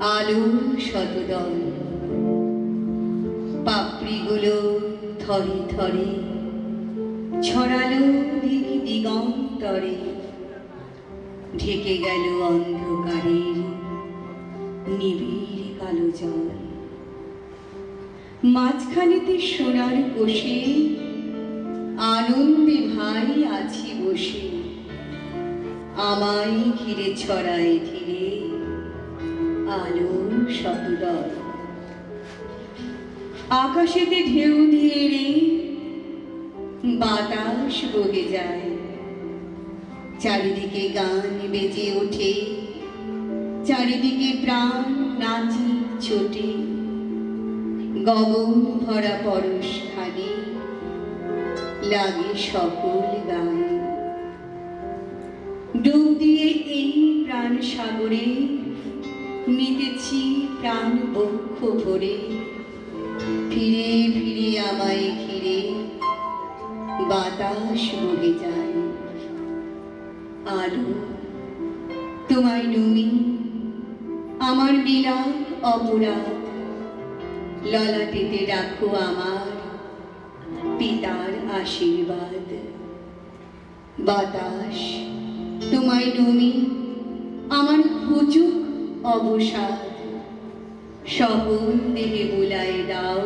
আলোর শতদল। পাপড়িগুলো থরে থরে ছড়ালো দিক দিগন্তরে। ঢেকে গেল অন্ধকারের নিবিড় কালো জল। মাঝখানেতে সোনার কোষে আনন্দে ভাই আছি বসে। আমায় ঘিরে ছড়ায় ধীরে আলোর শতদল আকাশেতে ঢেউ দিয়ে রে বাতাস বগে যায়। চারিদিকে গান বেজে ওঠে, চারিদিকে প্রাণ নাচি ছোটে। গগন ভরা পরশ খানি লাগে সকল গায়ে ডুব দিয়ে এই প্রাণ সাগরে নিতেছি প্রাণ বক্ষ ভরে। ফিরে ফিরে আমায় ঘিরে বাতাস বগে যায়। আলো তোমায় নমি আমার বিলাপ অপরাধ। ললাটেতে রাখো আমার পিতার আশীর্বাদ। বাতাস তোমায় নমি আমার হুজুক অবসাদ। সকল দেহে বুলাই দাও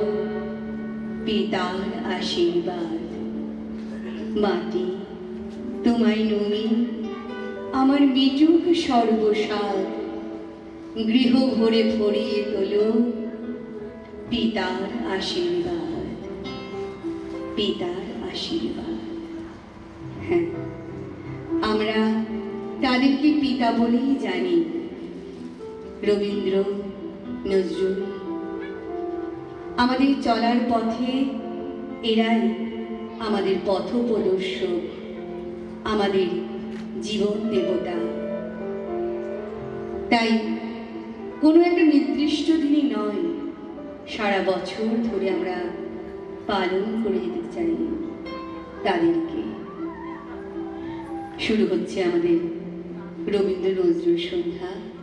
পিতার আশীর্বাদ। মাটি, তোমায় নমি, আমার মিটুক সর্বসাদ গৃহ ভরে ভরিয়ে তোলো পিতার আশীর্বাদ। পিতার আশীর্বাদ। হ্যাঁ আমরা তাদেরকে পিতা বলেই জানি। রবীন্দ্র, নজরুল। আমাদের চলার পথে এরাই আমাদের পথ প্রদর্শক, আমাদের জীবন দেবতা। তাই কোনো একটা নির্দিষ্ট দিনই নয়, সারা বছর ধরে আমরা পালন করে যেতে চাই তাদেরকে। শুরু হচ্ছে আমাদের রবীন্দ্র নজরুল সন্ধ্যা।